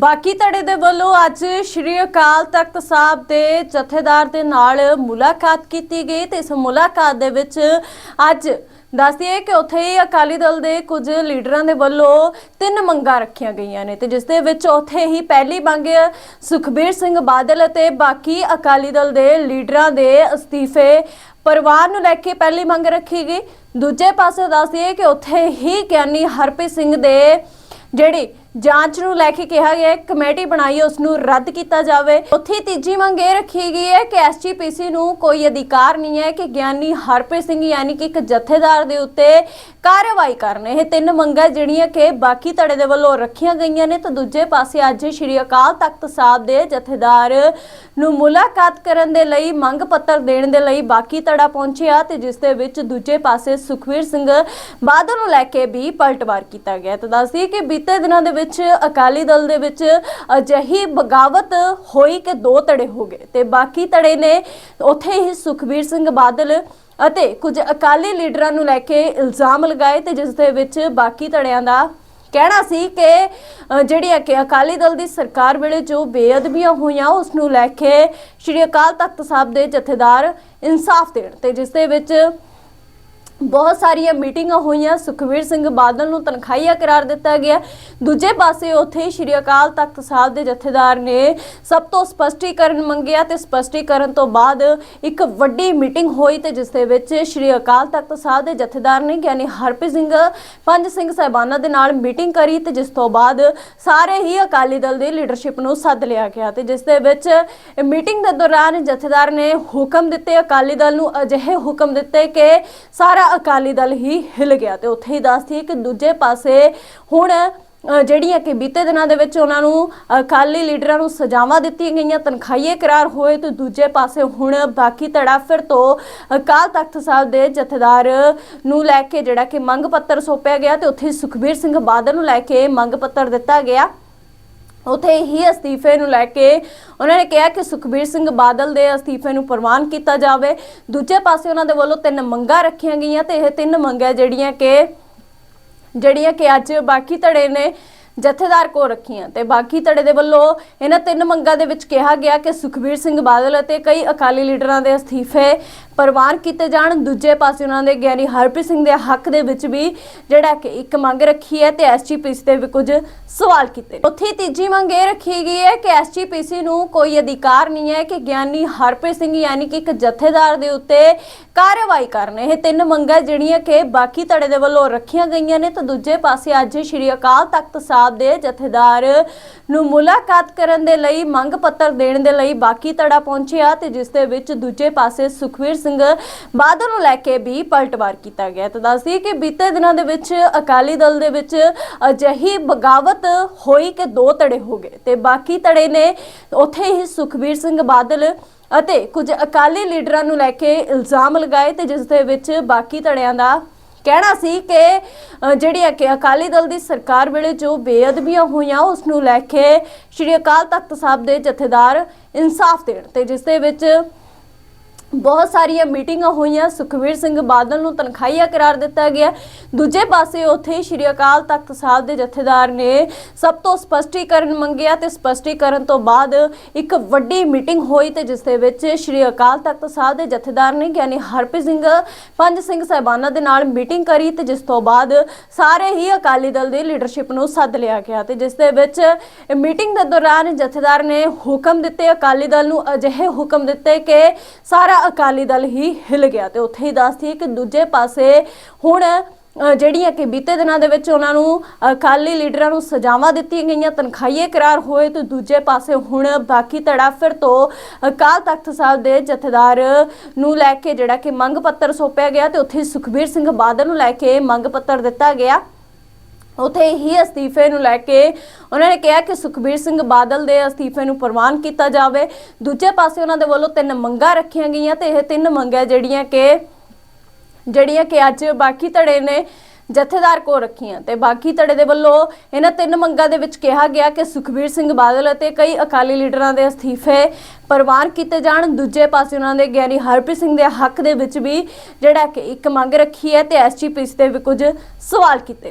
ਬਾਕੀ ਧੜੇ ਦੇ ਵੱਲੋਂ ਅੱਜ ਸ਼੍ਰੀ ਅਕਾਲ ਤਖਤ ਸਾਹਿਬ ਦੇ ਜਥੇਦਾਰ ਦੇ ਨਾਲ ਮੁਲਾਕਾਤ ਕੀਤੀ ਗਈ ਤੇ ਇਸ ਮੁਲਾਕਾਤ ਦੇ ਵਿੱਚ ਅੱਜ ਦੱਸਦੀਏ ਕਿ ਉੱਥੇ ਹੀ ਅਕਾਲੀ ਦਲ ਦੇ ਕੁਝ ਲੀਡਰਾਂ ਦੇ ਵੱਲੋਂ ਤਿੰਨ ਮੰਗਾਂ ਰੱਖੀਆਂ ਗਈਆਂ ਨੇ ਤੇ ਜਿਸ ਦੇ ਵਿੱਚ ਉੱਥੇ ਹੀ ਪਹਿਲੀ ਮੰਗ ਸੁਖਬੀਰ ਸਿੰਘ ਬਾਦਲ ਅਤੇ ਬਾਕੀ ਅਕਾਲੀ ਦਲ ਦੇ ਲੀਡਰਾਂ ਦੇ ਅਸਤੀਫੇ ਪਰਿਵਾਰ ਨੂੰ ਲੈ ਕੇ ਪਹਿਲੀ ਮੰਗ ਰੱਖੀ ਗਈ। ਦੂਜੇ ਪਾਸੇ ਦੱਸਦੀਏ ਕਿ ਉੱਥੇ ਹੀ ਗਿਆਨੀ ਹਰਪ੍ਰੀਤ ਸਿੰਘ ਦੇ ਜਿਹੜੀ ਜਾਂਚ ਨੂੰ ਲੈ ਕੇ ਕਿਹਾ ਗਿਆ ਹੈ ਕਮੇਟੀ ਬਣਾਈ ਹੈ, ਉਸ ਨੂੰ ਰੱਦ ਕੀਤਾ ਜਾਵੇ। ਉੱਥੇ ਤੀਜੀ ਮੰਗ ਇਹ ਰੱਖੀ ਗਈ ਹੈ ਕਿ ਐਸਜੀਪੀਸੀ ਨੂੰ ਕੋਈ ਅਧਿਕਾਰ ਨਹੀਂ ਹੈ ਕਿ ਗਿਆਨੀ ਹਰਪ੍ਰੀਤ ਸਿੰਘ ਯਾਨੀ ਕਿ ਇੱਕ ਜਥੇਦਾਰ ਦੇ ਉੱਤੇ ਕਾਰਵਾਈ ਕਰਨ। ਇਹ ਤਿੰਨ ਮੰਗਾਂ ਜਿਹੜੀਆਂ ਕਿ ਬਾਕੀ ਧੜੇ ਦੇ ਵੱਲੋਂ ਰੱਖੀਆਂ ਗਈਆਂ ਨੇ ਤਾਂ ਦੂਜੇ ਪਾਸੇ ਅੱਜ ਸ਼੍ਰੀ ਅਕਾਲ ਤਖਤ ਸਾਹਿਬ ਦੇ ਜਥੇਦਾਰ ਨੂੰ ਮੁਲਾਕਾਤ ਕਰਨ ਦੇ ਲਈ ਮੰਗ ਪੱਤਰ ਦੇਣ ਦੇ ਲਈ ਬਾਕੀ ਧੜਾ ਪਹੁੰਚਿਆ ਤੇ ਜਿਸ ਦੇ ਵਿੱਚ ਦੂਜੇ ਪਾਸੇ ਸੁਖਵੀਰ ਸਿੰਘ ਬਾਦਲ ਨੂੰ ਲੈ ਕੇ ਵੀ ਪਲਟਵਾਰ ਕੀਤਾ ਗਿਆ। ਤਾਂ ਦੱਸਦੀ ਕਿ ਬੀਤੇ ਦਿਨਾਂ ਦੇ ਵਿੱਚ ਅਕਾਲੀ ਦਲ ਦੇ ਵਿੱਚ ਅਜਿਹੀ ਬਗਾਵਤ ਹੋਈ ਕਿ ਦੋ ਧੜੇ ਹੋ ਗਏ ਤੇ ਬਾਕੀ ਧੜੇ ਨੇ ਉੱਥੇ ਹੀ ਸੁਖਵੀਰ ਸਿੰਘ ਬਾਦਲ ਅਤੇ ਕੁਝ ਅਕਾਲੀ ਲੀਡਰਾਂ ਨੂੰ ਲੈ ਕੇ ਇਲਜ਼ਾਮ ਲਗਾਏ ਤੇ ਜਿਸ ਦੇ ਵਿੱਚ ਬਾਕੀ ਧੜਿਆਂ ਦਾ ਕਹਿਣਾ ਸੀ ਕਿ ਅ, ਜਿਹੜੀ ਹੈ ਕਿ ਅਕਾਲੀ ਦਲ ਦੀ ਸਰਕਾਰ ਵੇਲੇ ਜੋ ਬੇਅਦਬੀਆਂ ਹੋਈਆਂ ਉਸ ਨੂੰ ਲੈ ਕੇ ਸ਼੍ਰੀ ਅਕਾਲ ਤਖਤ ਸਾਹਿਬ ਦੇ ਜਥੇਦਾਰ ਇਨਸਾਫ ਦੇਣ ਤੇ ਜਿਸ ਦੇ ਵਿੱਚ ਬਹੁਤ ਸਾਰੀਆਂ ਮੀਟਿੰਗਾਂ ਹੋਈਆਂ। ਸੁਖਵੀਰ ਸਿੰਘ ਬਾਦਲ ਨੂੰ ਤਨਖਾਹੀਆ ਕਰਾਰ ਦਿੱਤਾ ਗਿਆ। ਦੂਜੇ ਪਾਸੇ ਉੱਥੇ ਸ਼੍ਰੀ ਅਕਾਲ ਤਖਤ ਸਾਹਿਬ ਦੇ ਜਥੇਦਾਰ ਨੇ ਸਭ ਤੋਂ ਸਪਸ਼ਟੀਕਰਨ ਮੰਗਿਆ ਤੇ ਸਪਸ਼ਟੀਕਰਨ ਤੋਂ ਬਾਅਦ ਇੱਕ ਵੱਡੀ ਮੀਟਿੰਗ ਹੋਈ ਤੇ ਜਿਸ ਦੇ ਵਿੱਚ ਸ਼੍ਰੀ ਅਕਾਲ ਤਖਤ ਸਾਹਿਬ ਦੇ ਜਥੇਦਾਰ ਨੇ ਗਿਆਨੀ ਹਰਪ੍ਰੀਤ ਸਿੰਘ, ਪੰਜ ਸਿੰਘ ਸਾਹਿਬਾਨਾਂ ਦੇ ਨਾਲ ਮੀਟਿੰਗ ਕਰੀ ਤੇ ਜਿਸ ਤੋਂ ਬਾਅਦ ਸਾਰੇ ਹੀ ਅਕਾਲੀ ਦਲ ਦੀ ਲੀਡਰਸ਼ਿਪ ਨੂੰ ਸੱਦ ਲਿਆ ਗਿਆ ਤੇ ਜਿਸ ਦੇ ਵਿੱਚ ਮੀਟਿੰਗ ਦੇ ਦੌਰਾਨ ਜਥੇਦਾਰ ਨੇ ਹੁਕਮ ਦਿੱਤੇ, ਅਕਾਲੀ ਦਲ ਨੂੰ ਅਜਿਹੇ ਹੁਕਮ ਦਿੱਤੇ ਕਿ ਸਾਰਾ ਅਕਾਲੀ ਦਲ ਹੀ ਹਿਲ ਗਿਆ ਤੇ ਉੱਥੇ ਹੀ ਦੱਸਦੀ ਕਿ ਦੂਜੇ ਪਾਸੇ ਹੁਣ ਜਿਹੜੀਆਂ ਕਿ ਬੀਤੇ ਦਿਨਾਂ ਦੇ ਵਿੱਚ ਉਹਨਾਂ ਨੂੰ ਅਕਾਲੀ ਲੀਡਰਾਂ ਨੂੰ ਸਜ਼ਾਵਾਂ ਦਿੱਤੀਆਂ ਗਈਆਂ, ਤਨਖਾਹੀਏ ਕਰਾਰ ਹੋਏ ਤੇ ਦੂਜੇ ਪਾਸੇ ਹੁਣ ਬਾਕੀ ਧੜਾ ਫਿਰ ਤੋਂ ਅਕਾਲ ਤਖਤ ਸਾਹਿਬ ਦੇ ਜਥੇਦਾਰ ਨੂੰ ਲੈ ਕੇ ਜਿਹੜਾ ਕਿ ਮੰਗ ਪੱਤਰ ਸੌਂਪਿਆ ਗਿਆ ਤੇ ਉੱਥੇ ਸੁਖਬੀਰ ਸਿੰਘ ਬਾਦਲ ਨੂੰ ਲੈ ਕੇ ਮੰਗ ਪੱਤਰ ਦਿੱਤਾ ਗਿਆ। ਉਥੇ ਹੀ ਅਸਤੀਫੇ ਨੂੰ ਲੈ ਕੇ ਉਹਨਾਂ ਨੇ ਕਿਹਾ ਕਿ ਸੁਖਬੀਰ ਸਿੰਘ ਬਾਦਲ ਦੇ ਅਸਤੀਫੇ ਨੂੰ ਪ੍ਰਵਾਨ ਕੀਤਾ ਜਾਵੇ। ਦੂਜੇ ਪਾਸੇ ਉਹਨਾਂ ਦੇ ਵੱਲੋਂ ਤਿੰਨ ਮੰਗਾਂ ਰੱਖੀਆਂ ਗਈਆਂ ਤੇ ਇਹ ਤਿੰਨ ਮੰਗਾਂ ਜਿਹੜੀਆਂ ਕਿ ਜਿਹੜੀਆਂ ਕਿ ਅੱਜ ਬਾਕੀ ਧੜੇ ਨੇ ਜਥੇਦਾਰ ਕੋ ਰੱਖੀਆਂ ਤੇ ਬਾਕੀ ਧੜੇ ਦੇ ਵੱਲੋਂ ਇਹਨਾਂ ਤਿੰਨ ਮੰਗਾਂ ਦੇ ਵਿੱਚ ਕਿਹਾ ਗਿਆ ਕਿ ਸੁਖਬੀਰ ਸਿੰਘ ਬਾਦਲ ਅਤੇ ਕਈ ਅਕਾਲੀ ਲੀਡਰਾਂ ਦੇ ਅਸਤੀਫੇ ਪ੍ਰਵਾਨ ਕੀਤੇ ਜਾਣ, ਦੂਜੇ ਪਾਸੇ ਉਹਨਾਂ ਦੇ ਗਿਆਨੀ ਹਰਪ੍ਰੀਤ ਸਿੰਘ ਦੇ ਹੱਕ ਦੇ ਵਿੱਚ ਵੀ ਜਿਹੜਾ ਕਿ ਇੱਕ ਮੰਗ ਰੱਖੀ ਹੈ ਤੇ ਐਸਜੀਪੀਸੀ ਤੇ ਵੀ ਕੁਝ ਸਵਾਲ ਕੀਤੇ ਉੱਥੇ ਤੀਜੀ ਮੰਗ ਇਹ ਰੱਖੀ ਗਈ ਹੈ ਕਿ ਐਸਜੀਪੀਸੀ ਨੂੰ ਕੋਈ ਅਧਿਕਾਰ ਨਹੀਂ ਹੈ ਕਿ ਗਿਆਨੀ ਹਰਪ੍ਰੀਤ ਸਿੰਘ ਯਾਨੀ ਕਿ ਇੱਕ ਜਥੇਦਾਰ ਦੇ ਉੱਤੇ ਕਾਰਵਾਈ ਕਰਨ। ਇਹ ਤਿੰਨ ਮੰਗਾਂ ਜਿਹੜੀਆਂ ਕਿ ਬਾਕੀ ਧੜੇ ਦੇ ਵੱਲੋਂ ਰੱਖੀਆਂ ਗਈਆਂ ਨੇ ਤਾਂ ਦੂਜੇ ਪਾਸੇ ਅੱਜ ਸ਼੍ਰੀ ਅਕਾਲ ਤਖਤ ਸਾਹਿਬ ਦੇ ਜਥੇਦਾਰ ਨੂੰ ਮੁਲਾਕਾਤ ਕਰਨ ਦੇ ਲਈ ਮੰਗ ਪੱਤਰ ਦੇਣ ਦੇ ਲਈ ਬਾਕੀ ਧੜਾ ਪਹੁੰਚਿਆ ਤੇ ਜਿਸ ਦੇ ਵਿੱਚ ਦੂਜੇ ਪਾਸੇ ਸੁਖਵੀਰ ਸਿੰਘ ਬਾਦਲ ਨੂੰ ਲੈ ਕੇ ਵੀ ਪਲਟਵਾਰ ਕੀਤਾ ਗਿਆ ਤਾਂ ਦੱਸਦੀ ਕਿ ਬੀਤੇ ਦਿਨਾਂ ਦੇ ਵਿੱਚ ਅਕਾਲੀ ਦਲ ਦੇ ਵਿੱਚ ਅਜਿਹੀ ਬਗਾਵਤ ਹੋਈ ਕਿ ਦੋ ਧੜੇ ਹੋ ਗਏ ਤੇ ਬਾਕੀ ਧੜੇ ਨੇ ਉੱਥੇ ਹੀ ਸੁਖਵੀਰ ਸਿੰਘ ਬਾਦਲ ਅਤੇ ਕੁਝ ਅਕਾਲੀ ਲੀਡਰਾਂ ਨੂੰ ਲੈ ਕੇ ਇਲਜ਼ਾਮ ਲਗਾਏ ਤੇ ਜਿਸ ਦੇ ਵਿੱਚ ਬਾਕੀ ਧੜਿਆਂ ਦਾ ਕਹਿਣਾ ਸੀ ਕਿ ਜਿਹੜੀ ਹੈ ਕਿ ਅਕਾਲੀ ਦਲ ਦੀ ਸਰਕਾਰ ਵੇਲੇ ਜੋ ਬੇਅਦਬੀਆਂ ਹੋਈਆਂ, ਉਸ ਨੂੰ ਲੈ ਕੇ ਸ਼੍ਰੀ ਅਕਾਲ ਤਖਤ ਸਾਹਿਬ ਦੇ ਜਥੇਦਾਰ ਇਨਸਾਫ ਦੇਣ ਤੇ ਜਿਸ ਦੇ ਵਿੱਚ ਬਹੁਤ ਸਾਰੀਆਂ ਮੀਟਿੰਗਾਂ ਹੋਈਆਂ। ਸੁਖਵੀਰ ਸਿੰਘ ਬਾਦਲ ਨੂੰ ਤਨਖਾਹੀਆ ਕਰਾਰ ਦਿੱਤਾ ਗਿਆ। ਦੂਜੇ ਪਾਸੇ ਉੱਥੇ ਸ਼੍ਰੀ ਅਕਾਲ ਤਖਤ ਸਾਹਿਬ ਦੇ ਜਥੇਦਾਰ ਨੇ ਸਭ ਤੋਂ ਸਪਸ਼ਟੀਕਰਨ ਮੰਗਿਆ ਤੇ ਸਪਸ਼ਟੀਕਰਨ ਤੋਂ ਬਾਅਦ ਇੱਕ ਵੱਡੀ ਮੀਟਿੰਗ ਹੋਈ ਤੇ ਜਿਸ ਦੇ ਵਿੱਚ ਸ਼੍ਰੀ ਅਕਾਲ ਤਖਤ ਸਾਹਿਬ ਦੇ ਜਥੇਦਾਰ ਨੇ ਗਿਆਨੀ ਹਰਪ੍ਰੀਤ ਸਿੰਘ, ਪੰਜ ਸਿੰਘ ਸਾਹਿਬਾਨਾਂ ਦੇ ਨਾਲ ਮੀਟਿੰਗ ਕਰੀ ਤੇ ਜਿਸ ਤੋਂ ਬਾਅਦ ਸਾਰੇ ਹੀ ਅਕਾਲੀ ਦਲ ਦੀ ਲੀਡਰਸ਼ਿਪ ਨੂੰ ਸੱਦ ਲਿਆ ਗਿਆ ਤੇ ਜਿਸ ਦੇ ਵਿੱਚ ਮੀਟਿੰਗ ਦੇ ਦੌਰਾਨ ਜਥੇਦਾਰ ਨੇ ਹੁਕਮ ਦਿੱਤੇ, ਅਕਾਲੀ ਦਲ ਨੂੰ ਅਜਿਹੇ ਹੁਕਮ ਦਿੱਤੇ ਕਿ ਸਾਰਾ ਅਕਾਲੀ ਦਲ ਹੀ ਹਿਲ ਗਿਆ ਤੇ ਉੱਥੇ ਹੀ ਦੱਸਦੀ ਹੈ ਕਿ ਦੂਜੇ ਪਾਸੇ ਹੁਣ ਜਿਹੜੀਆਂ ਕਿ ਬੀਤੇ ਦਿਨਾਂ ਦੇ ਵਿੱਚ ਉਹਨਾਂ ਨੂੰ ਅਕਾਲੀ ਲੀਡਰਾਂ ਨੂੰ ਸਜ਼ਾਵਾਂ ਦਿੱਤੀਆਂ ਗਈਆਂ, ਤਨਖਾਹੀਏ ਕਰਾਰ ਹੋਏ ਤੇ ਦੂਜੇ ਪਾਸੇ ਹੁਣ ਬਾਕੀ ਧੜਾ ਫਿਰ ਤੋਂ ਅਕਾਲ ਤਖਤ ਸਾਹਿਬ ਦੇ ਜਥੇਦਾਰ ਨੂੰ ਲੈ ਕੇ ਜਿਹੜਾ ਕਿ ਮੰਗ ਪੱਤਰ ਸੌਂਪਿਆ ਗਿਆ ਤੇ ਉੱਥੇ ਸੁਖਬੀਰ ਸਿੰਘ ਬਾਦਲ ਨੂੰ ਲੈ ਕੇ ਮੰਗ ਪੱਤਰ ਦਿੱਤਾ ਗਿਆ। ਉਥੇ ਹੀ ਅਸਤੀਫੇ ਨੂੰ ਲੈ ਕੇ ਉਹਨਾਂ ਨੇ ਕਿਹਾ ਕਿ ਸੁਖਬੀਰ ਸਿੰਘ ਬਾਦਲ ਦੇ ਅਸਤੀਫੇ ਨੂੰ ਪ੍ਰਵਾਨ ਕੀਤਾ ਜਾਵੇ। ਦੂਜੇ ਪਾਸੇ ਉਹਨਾਂ ਦੇ ਵੱਲੋਂ ਤਿੰਨ ਮੰਗਾਂ ਰੱਖੀਆਂ ਗਈਆਂ ਤੇ ਇਹ ਤਿੰਨ ਮੰਗਾਂ ਜਿਹੜੀਆਂ ਕਿ ਜਿਹੜੀਆਂ ਕਿ ਅੱਜ ਬਾਕੀ ਧੜੇ ਨੇ ਜਥੇਦਾਰ ਕੋ ਰੱਖੀਆਂ ਤੇ ਬਾਕੀ ਧੜੇ ਦੇ ਵੱਲੋਂ ਇਹਨਾਂ ਤਿੰਨ ਮੰਗਾਂ ਦੇ ਵਿੱਚ ਕਿਹਾ ਗਿਆ ਕਿ ਸੁਖਬੀਰ ਸਿੰਘ ਬਾਦਲ ਅਤੇ ਕਈ ਅਕਾਲੀ ਲੀਡਰਾਂ ਦੇ ਅਸਤੀਫੇ ਪ੍ਰਵਾਨ ਕੀਤੇ ਜਾਣ। ਦੂਜੇ ਪਾਸੇ ਉਹਨਾਂ ਦੇ ਗਿਆਨੀ ਹਰਪ੍ਰੀਤ ਸਿੰਘ ਦੇ ਹੱਕ ਦੇ ਵਿੱਚ ਵੀ ਜਿਹੜਾ ਕਿ ਇੱਕ ਮੰਗ ਰੱਖੀ ਹੈ ਤੇ ਐਸਜੀਪੀਸੀ ਤੇ ਵੀ ਕੁਝ ਸਵਾਲ ਕੀਤੇ